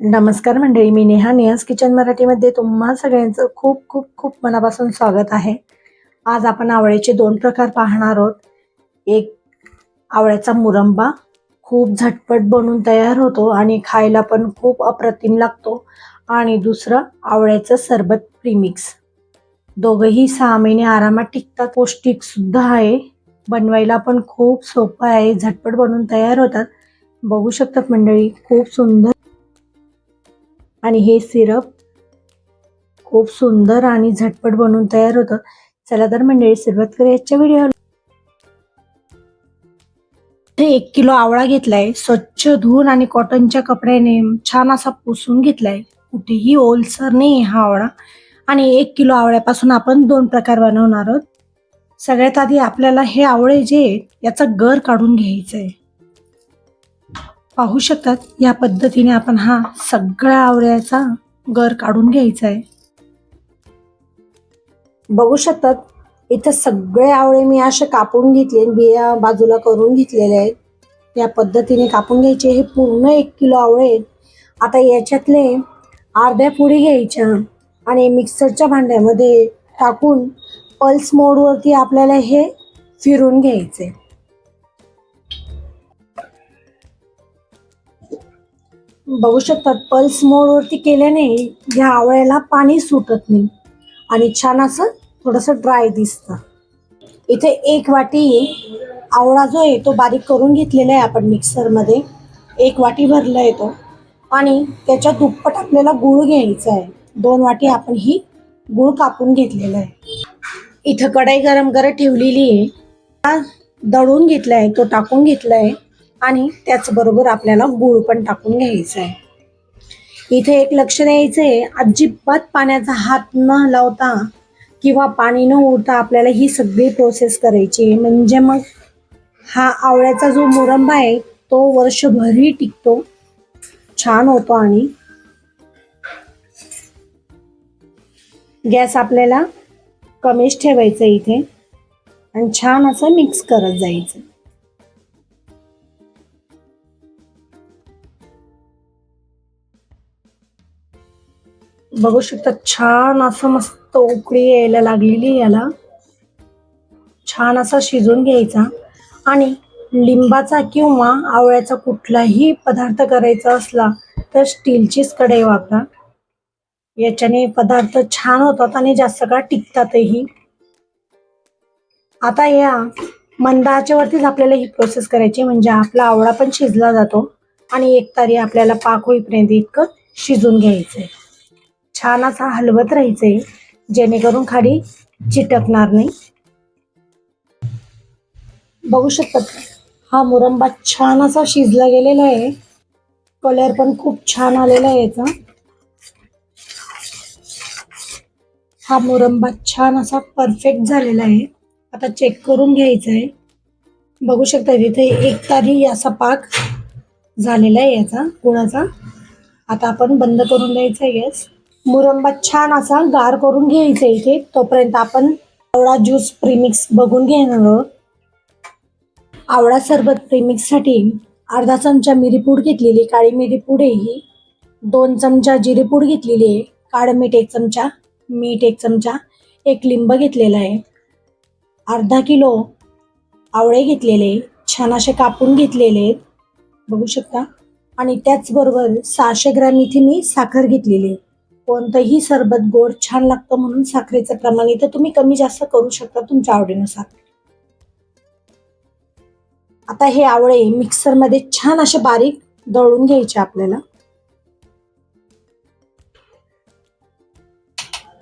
नमस्कार मंडळी मी नेहा नियाज किचन मराठीमध्ये तुम्हा सगळ्यांचं खूप खूप खूप मनापासून स्वागत आहे. आज आपण आवळ्याचे दोन प्रकार पाहणार आहोत. एक आवळ्याचा मुरंबा. खूप झटपट बनून तयार होतो आणि खायला पण खूप अप्रतिम लागतो. आणि दुसरं आवळ्याचं सरबत प्रीमिक्स दोघंही सहा महिने आरामात टिकतात. पौष्टिक सुद्धा आहे. बनवायला पण खूप सोपं आहे. झटपट बनून तयार होतात. बघू शकतात मंडळी खूप सुंदर आणि हे सिरप खूप सुंदर आणि झटपट बनवून तयार होतं. चला तर मंडळी सुरुवात करूया आजच्या व्हिडिओ एक किलो आवळा घेतलाय. स्वच्छ धुवून आणि कॉटनच्या कपड्याने छान असा पुसून घेतलाय. कुठेही ओलसर नाही हा आवळा. आणि एक किलो आवळ्यापासून आपण दोन प्रकार बनवणार आहोत. सगळ्यात आधी आपल्याला हे आवळे जे आहेत, याचा गर काढून घ्यायचं आहे पाहू शकतात. या पद्धतीने आपण हा सगळ्या आवळ्याचा गर काढून घ्यायचा आहे बघू शकतात इथं सगळे आवळे मी असे कापून घेतले बिया बाजूला करून घेतलेले आहेत. या पद्धतीने कापून घ्यायचे. हे पूर्ण एक किलो आवळे आहेत. आता याच्यातले अर्ध्या पुडी घ्यायच्या आणि मिक्सरच्या भांड्यामध्ये टाकून पल्स मोडवरती आपल्याला हे फिरून घ्यायचे बघू शकतात पल्स मोडवरती केल्याने या आवळ्याला पाणी सुटत नाही. आणि छान असं थोडंसं ड्राय दिसतं. इथे एक वाटी आवळा जो आहे तो बारीक करून घेतलेला आहे आपण मिक्सरमध्ये एक वाटी भरला आहे तो. आणि त्याच्या दुप्पट आपल्याला गुळ घ्यायचा आहे. दोन वाटी आपण ही गुळ कापून घेतलेला आहे. इथं कढाई गरम करत ठेवलेली आहे. दळून घेतला आहे तो टाकून घेतला आहे. आणि त्याचबरोबर आपल्याला गूळ पण टाकून घ्यायचं आहे. इथे एक लक्ष द्यायचं आहे अजिबात पाण्याचा हात न लावता किंवा पाणी न उडता आपल्याला ही सगळी प्रोसेस करायची आहे. म्हणजे मग हा आवळ्याचा जो मुरंबा आहे तो वर्षभरही टिकतो छान होतो आणि गॅस आपल्याला कमीच ठेवायचं इथे. आणि छान असं मिक्स करत जायचं. बघू शकता छान असं मस्त उकळी यायला लागलेली याला. छान असा शिजून घ्यायचा. आणि लिंबाचा किंवा आवळ्याचा कुठलाही पदार्थ करायचा असला तर स्टीलचीच कढई वापरा. याच्याने पदार्थ छान होतात आणि जास्त काळ टिकतातही. आता या मंदाच्यावरतीच आपल्याला ही प्रोसेस करायची म्हणजे आपला आवळा पण शिजला जातो आणि एक तारी आपल्याला पाक होईपर्यंत इतकं शिजून घ्यायचंय. छान असा हलवत राहायचंय. जेणेकरून खाली चिटकणार नाही. बघू शकतात हा मुरंबा छान असा शिजला गेलेला आहे. कलर पण खूप छान आलेला आहे याचा. हा मुरंबा छान असा परफेक्ट झालेला आहे. आता चेक करून घ्यायचा आहे बघू शकता तिथे एक तारी असा पाक झालेला आहे याचा गुळाचा. आता आपण बंद करून द्यायचा आहे गॅस. मुरंबा छान असा गार करून घ्यायचा इथे. तोपर्यंत आपण आवळा ज्यूस प्रीमिक्स बघून घेणार आहोत. आवळा सरबत प्रीमिक्ससाठी अर्धा चमचा मिरीपूड घेतलेली काळी मिरीपूड आहे ही. दोन चमचा जिरेपूड घेतलेली आहे. काळं मीठ एक चमचा मीठ एक चमचा एक लिंब घेतलेला आहे. अर्धा किलो आवळे घेतलेले छान असे कापून घेतलेले आहेत. बघू शकता. आणि त्याचबरोबर सहाशे ग्रॅम इथे मी साखर घेतलेली आहे. कोणतंही सरबत गोड छान लागतं म्हणून साखरेचं प्रमाण इथं तुम्ही कमी जास्त करू शकता तुमच्या आवडीनुसार. आता हे आवळे मिक्सरमध्ये छान असे बारीक दळून घ्यायचे आपल्याला.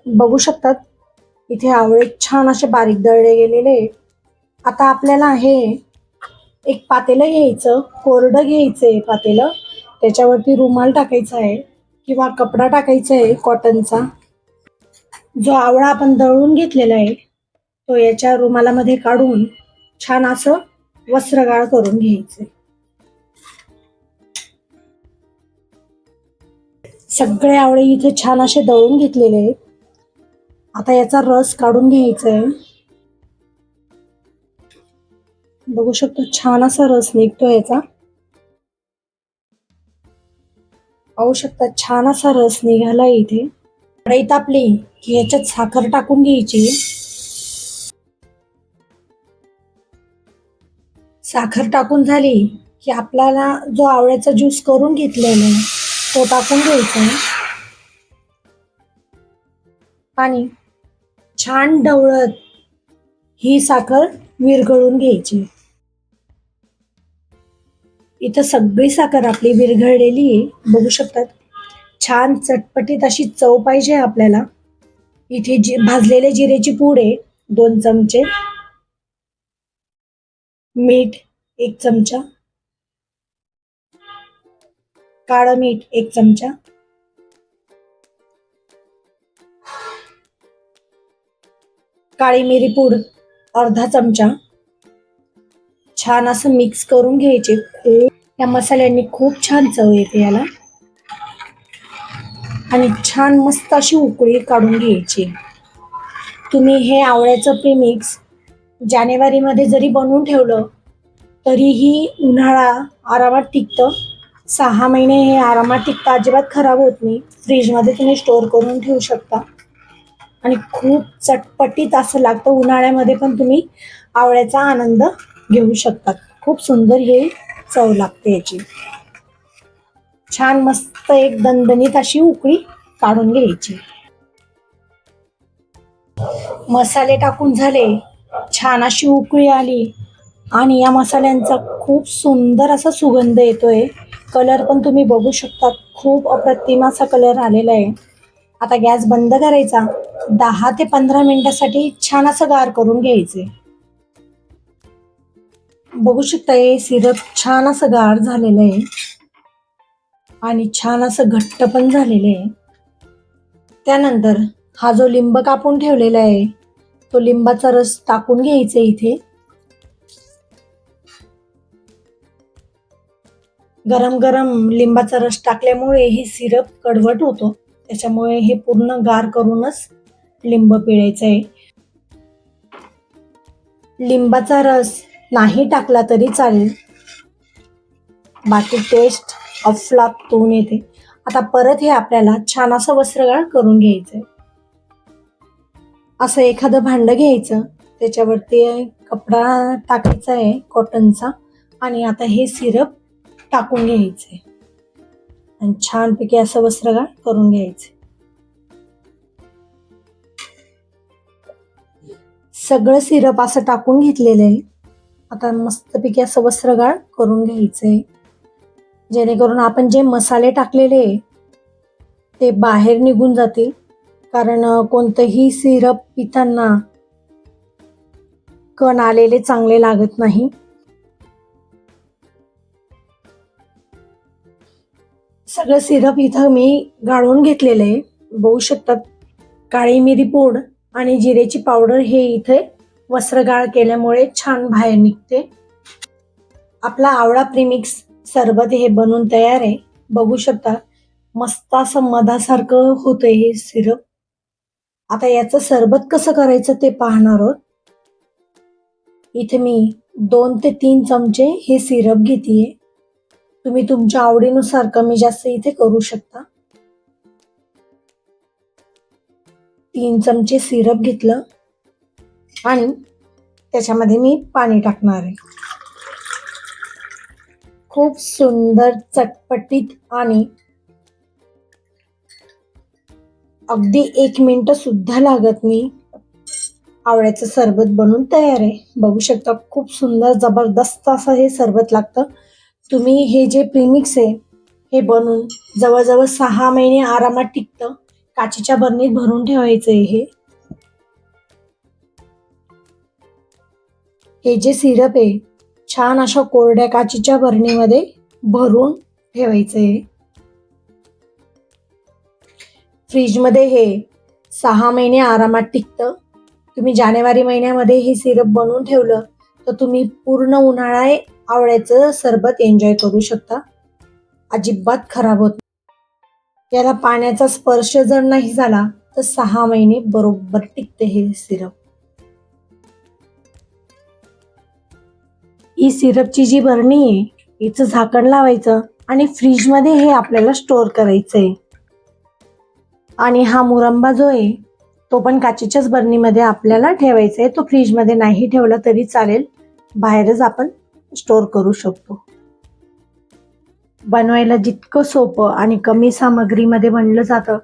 बघू शकतात इथे आवळे छान असे बारीक दळले गेलेले आहेत. आता आपल्याला हे एक पातेलं घ्यायचं कोरडं घ्यायचंय पातेलं. त्याच्यावरती रुमाल टाकायचा आहे. किंवा कपडा टाकायचा आहे कॉटनचा जो आवळा आपण दळून घेतलेला आहे तो याच्या रुमालामध्ये काढून छान असं वस्त्रगाळ करून घ्यायचे सगळे आवळे इथे छान असे दळून घेतलेले आहेत. आता याचा रस काढून घ्यायचा आहे बघू शकतो छान असा रस निघतो याचा. पाहू शकता छान असा रस निघाला इथे. कढई तापली की याच्यात साखर टाकून घ्यायची. साखर टाकून झाली की आपल्याला जो आवळ्याचा ज्यूस करून घेतलेला आहे तो टाकून घ्यायचा आणि छान ढवळत ही साखर विरघळून घ्यायची. इथं सगळी साखर आपली विरघळलेली आहे. बघू शकतात. छान चटपटीत अशी चव पाहिजे आपल्याला. इथे जी भाजलेले जिरेची पूड आहे दोन चमचे. मीठ एक चमचा. काळं मीठ एक चमचा. काळी मिरी पूड अर्धा चमचा. छान असं मिक्स करून घ्यायचे. खूप या मसाल्यांनी खूप छान चव येते याला. आणि छान मस्त अशी उकळी काढून घ्यायची. तुम्ही हे आवळ्याचं प्रीमिक्स जानेवारीमध्ये जरी बनवून ठेवलं तरीही उन्हाळा आरामात टिकतं. सहा महिने हे आरामात टिकतं. अजिबात खराब होत नाही. फ्रीजमध्ये तुम्ही स्टोअर करून ठेवू शकता. आणि खूप चटपटीत असं लागतं उन्हाळ्यामध्ये पण तुम्ही आवळ्याचा आनंद घेऊ शकतात. खूप सुंदर हे चव लागते याची. छान मस्त एक दणदणीत अशी उकळी काढून घ्यायची. मसाले टाकून झाले छान अशी उकळी आली आणि या मसाल्यांचा खूप सुंदर असा सुगंध येतोय. कलर पण तुम्ही बघू शकता खूप अप्रतिम असा कलर आलेला आहे. आता गॅस बंद करायचा. दहा ते पंधरा मिनिटासाठी छान असं गार करून घ्यायचे. बघू शकता हे सिरप छान असं गार झालेलं आहे. आणि छान असं घट्ट पण झालेलं आहे. त्यानंतर हा जो लिंब कापून ठेवलेला आहे तो लिंबाचा रस टाकून घ्यायचा इथे. गरम गरम लिंबाचा रस टाकल्यामुळे हे सिरप कडवट होतो. त्याच्यामुळे हे पूर्ण गार करूनच लिंब पिळायचं आहे. लिंबाचा रस नाही टाकला तरी चालेल. बाकी टेस्ट अफलातून येते. आता परत हे आपल्याला छान असं वस्त्रगाळ करून घ्यायचंय. असं एखादं भांड घ्यायचं. त्याच्यावरती कपडा टाकायचा आहे कॉटनचा आणि आता हे सिरप टाकून घ्यायचंय. आणि छानपैकी असं वस्त्रगाळ करून घ्यायचं सगळं सिरप असं टाकून घेतलेलं आहे. आता मस्तपैकी असं वस्त्रगाळ करून घ्यायचंय. जेणेकरून आपण जे मसाले टाकलेले ते बाहेर निघून जातील. कारण कोणतंही सिरप पिताना कण आलेले चांगले लागत नाही. सगळं सिरप इथं मी गाळून घेतलेलं आहे. बघू शकतात काळी मिरी पूड आणि जिरेची पावडर हे इथे वस्त्रगाळ केल्यामुळे छान बाहेर निघते. आपला आवळा प्रिमिक्स सरबत हे बनून तयार आहे. बघू शकता मस्त असं मधासारखं होतंय हे सिरप. आता याचं सरबत कसं करायचं ते पाहणार आहोत. इथे मी दोन ते तीन चमचे हे सिरप घेतेय. तुम्ही तुमच्या आवडीनुसार कमी जास्त इथे करू शकता. तीन चमचे सिरप घेतलं. आणि त्याच्यामध्ये मी पाणी टाकणार आहे. खूप सुंदर चटपटीत आणि अगदी एक मिनिट सुद्धा लागत नाही. आवळ्याचं सरबत बनून तयार आहे. बघू शकता खूप सुंदर जबरदस्त असं हे सरबत लागतं. तुम्ही हे जे प्रीमिक्स आहे हे बनवून जवळजवळ सहा महिने आरामात टिकतं. काचेच्या बरणीत भरून ठेवायचं आहे हे. हे जे सिरप आहे छान अशा कोरड्या काचीच्या बरणीमध्ये भरून ठेवायचं. आहे फ्रीजमध्ये हे सहा महिने आरामात टिकतं. तुम्ही जानेवारी महिन्यामध्ये हे सिरप बनवून ठेवलं तर तुम्ही पूर्ण उन्हाळा आवळ्याचं सरबत एन्जॉय करू शकता. अजिबात खराब होत याला पाण्याचा स्पर्श जर नाही झाला तर सहा महिने बरोबर टिकते हे सिरप. ही सिरपची जी बरणी आहे हिचं झाकण लावायचं आणि फ्रीजमध्ये हे आपल्याला स्टोअर करायचं आहे आणि हा मुरंबा जो आहे तो पण काचेच्याच बरणीमध्ये आपल्याला ठेवायचा आहे तो फ्रीजमध्ये नाही ठेवला तरी चालेल. बाहेरच आपण स्टोअर करू शकतो. बनवायला जितकं सोपं आणि कमी सामग्रीमध्ये बनलं जातं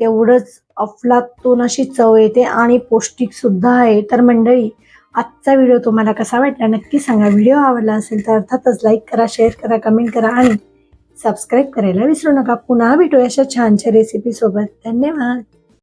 तेवढंच अफलातून अशी चव येते आणि पौष्टिक सुद्धा आहे. तर मंडळी आजचा व्हिडिओ तुम्हाला कसा वाटला नक्की सांगा. व्हिडिओ आवडला असेल तर अर्थातच लाईक करा शेअर करा कमेंट करा आणि सबस्क्राईब करायला विसरू नका. पुन्हा भेटूया अशा छानशा रेसिपीसोबत धन्यवाद.